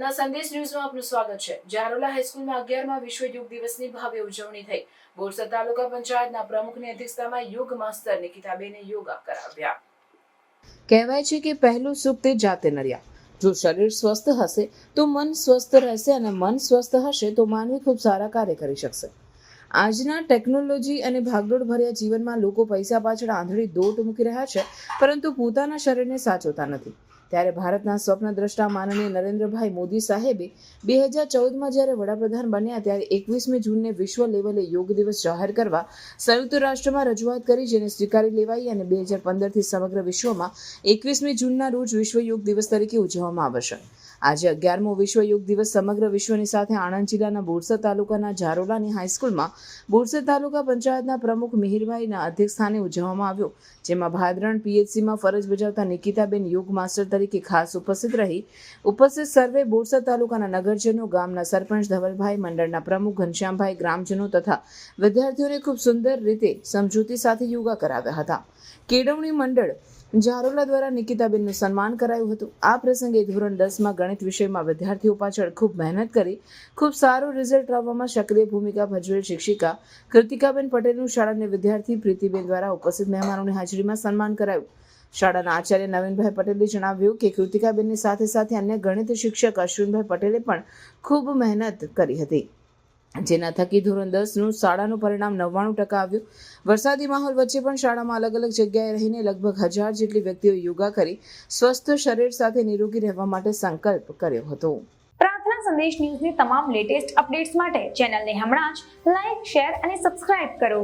પ્રાર્થના સંદેશ ન્યૂઝમાં આપનું સ્વાગત છે. જારોલા હાઈસ્કૂલમાં અગિયારમાં વિશ્વ યોગ દિવસની ભવ્ય ઉજવણી થઈ. બોરસદ તાલુકા પંચાયતના પ્રમુખની અધ્યક્ષતામાં યોગ માસ્ટર નિકિતાબેને યોગા કરાવ્યા. કહેવાય છે કે પહેલું સુખ તે જાતે નર્યા. જો શરીર સ્વસ્થ હશે, તો મન સ્વસ્થ રહેશે અને મન સ્વસ્થ હશે તો માનવી ખૂબ સારા કાર્ય કરી શકશે. આજના ટેકનોલોજી અને ભાગદોડ ભર્યા જીવનમાં લોકો પૈસા પાછળ આંધળી દોટ મૂકી રહ્યા છે, પરંતુ પોતાના શરીરને સાચવતા નથી. ત્યારે ભારતના સ્વપ્ન દ્રષ્ટા માનનીય નરેન્દ્રભાઈ મોદી સાહેબે બે હજાર ચૌદમાં જ્યારે વડાપ્રધાન બન્યા ત્યારે એકવીસમી જૂનને વિશ્વ લેવલે યોગ દિવસ જાહેર કરવા સંયુક્ત રાષ્ટ્રમાં રજૂઆત કરી, જેને સ્વીકારી લેવાઈ અને બે હજાર પંદરથી સમગ્ર વિશ્વમાં એકવીસમી જૂનના રોજ વિશ્વ યોગ દિવસ તરીકે ઉજવવામાં આવશે. આજે અગિયારમો વિશ્વ યોગ દિવસ સમગ્ર વિશ્વની સાથે આણંદ જિલ્લાના બોરસદ તાલુકાના ઝારોલાની હાઈસ્કૂલમાં બોરસદ તાલુકા પંચાયતના પ્રમુખ મિહિરભાઈના અધ્યક્ષસ્થાને ઉજવવામાં આવ્યો, જેમાં ભાદરણ પીએચસીમાં ફરજ બજાવતા નિકિતાબેન યોગ માસ્ટર તરીકે ખાસ ઉપસ્થિત રહી. ઉપસ્થિત સર્વે બોરસદ તાલુકાના નગરજનો, ગામના સરપંચ, ધવલભાઈ મંડળના પ્રમુખ, ઘનશ્યામભાઈ ગ્રામજનો તથા વિદ્યાર્થીઓને ખૂબ સુંદર રીતે સમજૂતી સાથે યોગા કરાવ્યા હતા. કેળવણી મંડળ જારોલા દ્વારા નિકિતાબેનનું સન્માન કરાયું હતું. આ પ્રસંગે ધોરણ દસમાં ગણિત વિષયમાં વિદ્યાર્થીઓ પાછળ ખૂબ મહેનત કરી, ખૂબ સારું રિઝલ્ટ લાવવામાં સક્રિય ભૂમિકા ભજવેલ શિક્ષિકા કૃતિકાબેન પટેલનું શાળાની વિદ્યાર્થી પ્રીતિબેન દ્વારા ઉપસ્થિત મહેમાનોની હાજરીમાં સન્માન કરાયું. શાળાના આચાર્ય નવીનભાઈ પટેલે જણાવ્યું કે કૃતિકાબેનની સાથે સાથે અન્ય ગણિત શિક્ષક અશ્વિનભાઈ પટેલે પણ ખૂબ મહેનત કરી હતી. જેના થકી ધોરણ દસનું શાળાનું પરિણામ નવ્વાણું ટકા આવ્યું. વરસાદી માહોલ વચ્ચે પણ શાળામાં અલગ અલગ જગ્યાએ રહીને લગભગ હજાર જેટલી વ્યક્તિઓ યોગા કરી, સ્વસ્થ શરીર સાથે નિરોગી રહેવા માટે સંકલ્પ કર્યો હતો. પ્રાર્થના સંદેશ ન્યૂઝની તમામ લેટેસ્ટ અપડેટ્સ માટે ચેનલને હમણાં જ લાઈક, શેર અને સબસ્ક્રાઇબ કરો.